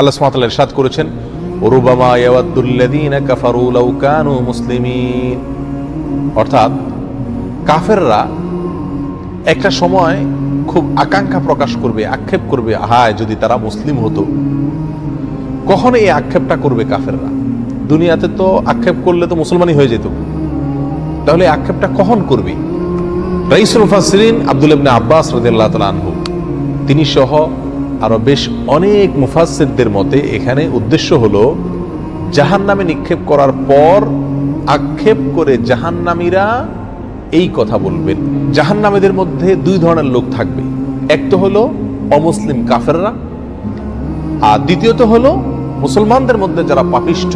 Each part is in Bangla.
আল্লাহ ইরশাদ করেছেন, রুবামা মুসলিমিন। অর্থাৎ কাফেররা একটা সময় খুব আকাঙ্ক্ষা প্রকাশ করবে, আক্ষেপ করবে, হায়, যদি তারা মুসলিম হতো। কখন এই আক্ষেপটা করবে কাফেররা? দুনিয়াতে তো আক্ষেপ করলে তো মুসলমানই হয়ে যেত। তাহলে আক্ষেপটা কখন করবে? রাইসুল মুফাসসিরিন আব্দুল ইবনে আব্বাস রাদিয়াল্লাহু তাআলা আনহু, তিনি সহ আরও বেশ অনেক মুফাসসিরদের মতে এখানে উদ্দেশ্য হলো জাহান্নামে নিক্ষেপ করার পর আক্ষেপ করে জাহান্নামীরা এই কথা বলবেন। জাহান্নামীদের মধ্যে দুই ধরনের লোক থাকবে। এক তো হলো অমুসলিম কাফেররা আর দ্বিতীয়ত হলো মুসলমানদের মধ্যে যারা পাপিষ্ঠ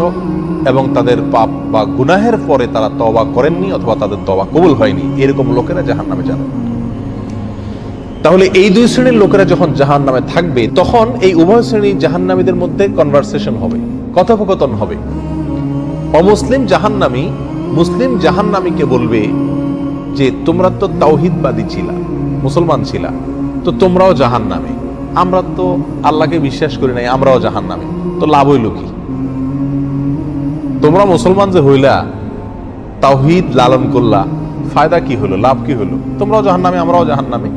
এবং তাদের পাপ বা গুনাহের পরে তারা তবা করেননি অথবা তাদের তবা কবুল হয়নি, এরকম লোকেরা জাহান নামে যাবে। তাহলে এই দুই শ্রেণির লোকেরা যখন জাহান নামে থাকবে, তখন এই উভয় শ্রেণি জাহান্নামীদের মধ্যে কনভারসেশন হবে, কথোপকথন হবে। অমুসলিম জাহান্নামী মুসলিম জাহান্নামীকে বলবে যে, তোমরা তো তাওহিদবাদী ছিলা, মুসলমান ছিলা, তো তোমরাও জাহান নামে আমরা তো আল্লাহকে বিশ্বাস করি নাই, আমরাও জাহান নামে তো লাভ হইল কি? তোমরা মুসলমান যে হইলা, তাওহিদ লালন করলা, ফায়দা কি হলো লাভ কি হলো তোমরাও জাহান নামে আমরাও জাহান নামে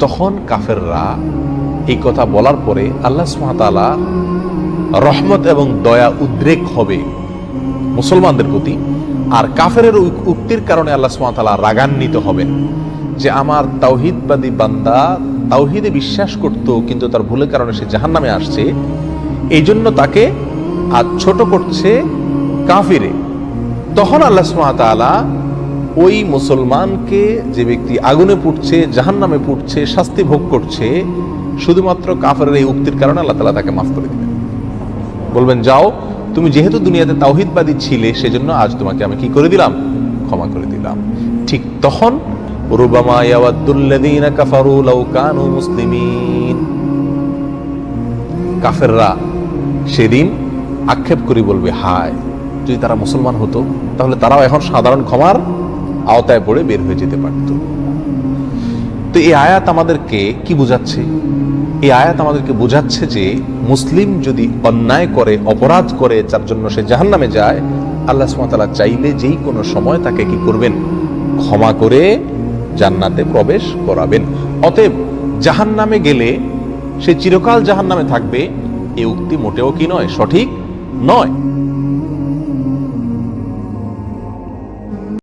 তখন কাফেররা এই কথা বলার পরে আল্লাহ সুহাতালা রহমত এবং দয়া উদ্রেক হবে মুসলমানদের প্রতি। আর কাফেরের উক্তির কারণে আল্লাহ সুমাতালা রাগান্বিত হবেন যে আমার তাওহিদবাদী বান্দা তাওহিদে বিশ্বাস করত, কিন্তু তার ভুলের কারণে সে জাহান্নামে আসছে। এই জন্য তাকে আজ ছোট করছে কাফিরে। তখন আল্লাহ সুমাতালা ওই মুসলমানকে যে ব্যক্তি আগুনে পুড়ছে, জাহান্নামে পুড়ছে, শাস্তি ভোগ করছে, শুধুমাত্র কাফের এই উক্তির কারণে আল্লাহ তালা তাকে মাফ করে দিবেন। বলবেন, যাও, তুমি যেহেতু দুনিয়াতে তাওহিদবাদী ছিলে, সেজন্য আজ তোমাকে আমি কি করে দিলাম? ক্ষমা করে দিলাম। ঠিক তখন, রুবামা কানু মুসলিমিন। কাফেররা সেদিন আক্ষেপ করে বলবে, হায়, যদি তারা মুসলমান হতো, তাহলে তারাও এখন সাধারণ ক্ষমার আওতায় পড়ে বের হয়ে যেতে পারত। তো এই আয়াত আমাদেরকে কি বোঝাচ্ছে? এই আয়াত আমাদেরকে বোঝাচ্ছে যে মুসলিম যদি অন্যায় করে, অপরাধ করে, যার জন্য সে জাহান্নামে যায়, আল্লাহ সুমাতালা চাইলে যেই কোনো সময় তাকে কি করবেন? ক্ষমা করে জান্নাতে প্রবেশ করাবেন। অতএব জাহান্নামে গেলে সে চিরকাল জাহান্নামে থাকবে, এ উক্তি মোটেও কি নয়, সঠিক নয়।